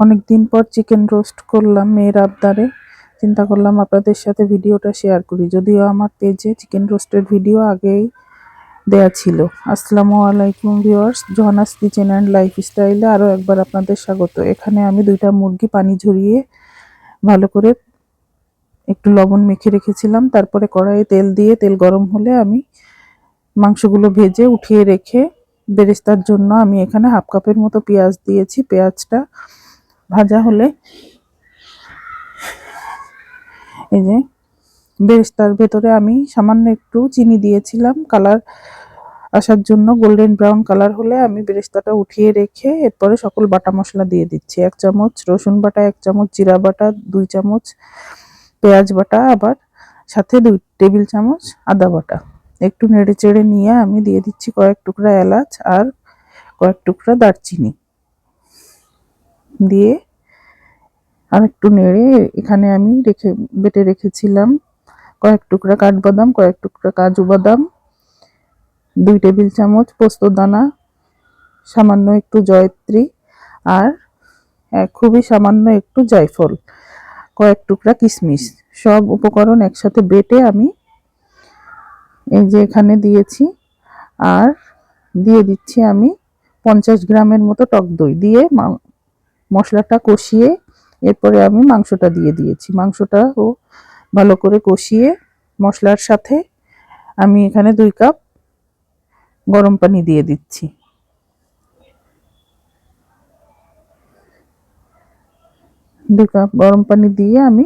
অনেক দিন পর চিকেন রোস্ট করলাম মেয়ের আবদারে। চিন্তা করলাম আপনাদের সাথে ভিডিওটা শেয়ার করি। যদিও আমার পেজে চিকেন রোস্টের ভিডিও আগেই দেয়া ছিল। আসসালামু আলাইকুম ভিউয়ার্স জহানাস কিচেন অ্যান্ড লাইফস্টাইলে আরও একবার আপনাদের স্বাগত। এখানে আমি দুইটা মুরগি পানি ঝরিয়ে ভালো করে একটু লবণ মেখে রেখেছিলাম। তারপরে কড়াইয়ে তেল দিয়ে, তেল গরম হলে আমি মাংসগুলো ভেজে উঠিয়ে রেখে বেরেস্তার জন্য আমি এখানে হাফ কাপের মতো পেঁয়াজ দিয়েছি। পেঁয়াজটা ভাজা হলে এই যে বেরেস্তার ভেতরে আমি সামান্য একটু চিনি দিয়েছিলাম। কালার আসার জন্য গোল্ডেন ব্রাউন কালার হলে আমি বেরেস্তাটা উঠিয়ে রেখে এরপরে সকল বাটা মশলা দিয়ে দিচ্ছি। এক চামচ রসুন বাটা, এক চামচ জিরা বাটা, দুই চামচ পেঁয়াজ বাটা, আবার সাথে দুই টেবিল চামচ আদা বাটা। একটু নেড়ে চেড়ে নিয়ে আমি দিয়ে দিচ্ছি কয়েক টুকরা এলাচ আর কয়েক টুকরা দারচিনি। দিয়ে আর একটু নেড়ে এখানে আমি রেখে, বেটে রেখেছিলাম কয়েক টুকরা কাঠবাদাম, কয়েক টুকরা কাজু বাদাম, দুই টেবিল চামচ পোস্ত দানা, সামান্য একটু জয়ত্রী আর খুবই সামান্য একটু জায়ফল, কয়েক টুকরা কিশমিশ সব উপকরণ একসাথে বেটে আমি এই যে এখানে দিয়েছি আর দিয়ে দিচ্ছি আমি পঞ্চাশ গ্রামের মতো টক দই দিয়ে মশলাটা কষিয়ে এরপরে আমি মাংসটা দিয়ে দিয়েছি। মাংসটাও ভালো করে কষিয়ে মশলার সাথে আমি এখানে দুই কাপ গরম পানি দিয়ে দিচ্ছি। দুই কাপ গরম পানি দিয়ে আমি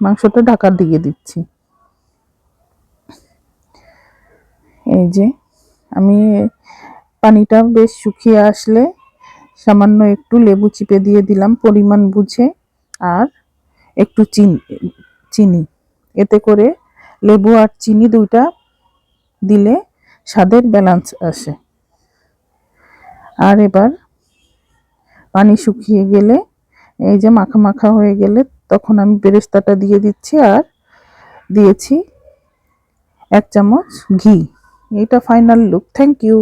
মাংসটা ঢাকা দিয়ে দিচ্ছি। এই যে আমি পানিটা বেশ শুকিয়ে আসলে সামান্য একটু লেবু চিপে দিয়ে দিলাম পরিমাণ বুঝে আর একটু চিনি চিনি। এতে করে লেবু আর চিনি দুইটা দিলে স্বাদের ব্যালেন্স আসে। আর এবার পানি শুকিয়ে গেলে, এই যে মাখা মাখা হয়ে গেলে তখন আমি বেরেস্তাটা দিয়ে দিচ্ছি আর দিয়েছি এক চামচ ঘি। এটা ফাইনাল লুক থ্যাংক ইউ